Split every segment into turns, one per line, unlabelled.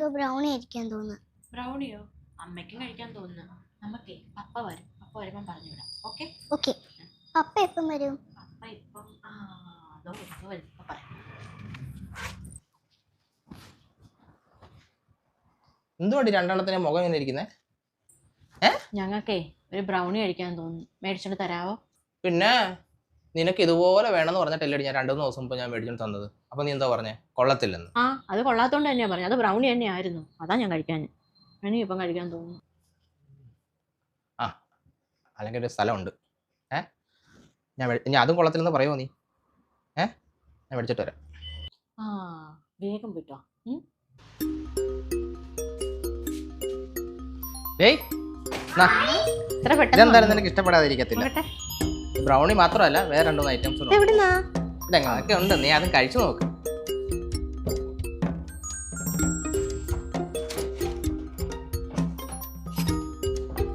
എനിക്ക് ബ്രൗണി ആയിരിക്കാൻ തോന്നുന്നു.
ബ്രൗണിയോ അമ്മയ്ക്കും കഴിക്കാൻ തോന്നുന്നു. നമുക്കേ പപ്പ വരും. പപ്പ വരുമ്പം പറഞ്ഞു വിടാം ഓക്കെ
ഓക്കെ പപ്പ എപ്പം വരും?
പപ്പ ഇപ്പം ആ അതോ ഇപ്പൊ വരും. ഇപ്പം പറയാം.
എന്തുകൊണ്ട് രണ്ടെണ്ണത്തിന് മുഖം ഇങ്ങനെ ഇരിക്കുന്നേ?
ഞങ്ങൾക്കേ ഒരു ബ്രൗണി കഴിക്കാൻ തോന്നുന്നു. മേടിച്ചോണ്ട് തരാവോ?
പിന്നെ? നിനക്ക് ഇതുപോലെ വേണമെന്ന് പറഞ്ഞിട്ടല്ലേ ഞാൻ രണ്ടു മൂന്ന് ദിവസം മുമ്പ് ഞാൻ മേടിച്ചോണ്ട് തന്നത്? അപ്പൊ നീ എന്താ പറഞ്ഞേ? കൊള്ളത്തില്ലെന്ന്.
ആ അത് കൊള്ളാത്തോണ്ട് തന്നെയാ പറഞ്ഞത് അത് ബ്രൗണി തന്നെയായിരുന്നു. അതാ ഞാൻ കഴിക്കാൻ. എനിക്ക് ഇപ്പം കഴിക്കാൻ തോന്നുന്നു.
ആ അല്ലെങ്കിൽ ഒരു സ്ഥലമുണ്ട്. ഏ? ഞാൻ മേടി- ഇനി അതും കൊള്ളത്തില്ലെന്ന് പറയുമോ നീ? ഏ? ഞാൻ മേടിച്ചിട്ട് വരാം.
ആ വേഗം പോയിട്ടോ
ഏയ് നാ,
ഇത്ര പെട്ടെന്ന്
ഇതെന്തായാലും നിനക്ക് ഇഷ്ടപ്പെടാതിരിക്കത്തില്ല.
നോക്കട്ടെ.
ബ്രൗണി മാത്രമല്ല വേറെ രണ്ടു മൂന്ന് ഐറ്റംസ് അതൊക്കെ ഉണ്ട്. നീ അതും കഴിച്ചു നോക്ക്.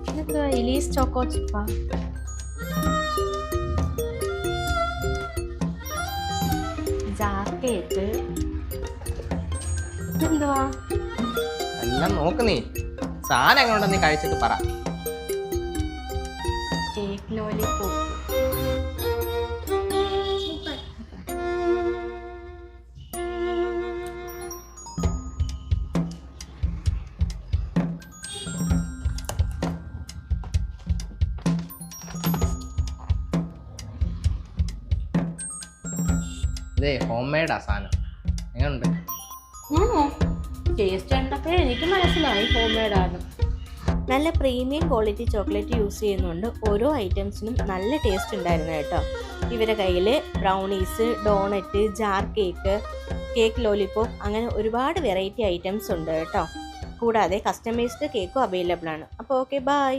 സാധനങ്ങളുണ്ടെന്ന് ഇലീസ് ചോക്കോ ചിപ്പ ജാക്കേറ്റ് ഇതെന്തുവാ?
എല്ലാം നോക്ക് നീ. സാധനം എങ്ങനെ നീ കഴിച്ചിട്ട് പറ.
കേക്ക് ലോലിപോപ്പ്
ഇതേ ഹോം മെയ്ഡാ സാധനം. എങ്ങനെയുണ്ട്
ടേസ്റ്റ് എനിക്ക് മനസ്സിലായി ഹോം മെയ്ഡ് ആണ് നല്ല പ്രീമിയം ക്വാളിറ്റി ചോക്ലേറ്റ് യൂസ് ചെയ്യുന്നുണ്ട്. ഓരോ ഐറ്റംസിനും നല്ല ടേസ്റ്റ് ഉണ്ടായിരുന്നു കേട്ടോ. ഇവരെ കയ്യിൽ brownies donut jar cake cake lollipop അങ്ങനെ ഒരുപാട് വെറൈറ്റി ഐറ്റംസ് ഉണ്ട് കേട്ടോ. കൂടാതെ കസ്റ്റമൈസ്ഡ് കേക്കും അവൈലബിൾ ആണ്. അപ്പോൾ ഓക്കെ ബൈ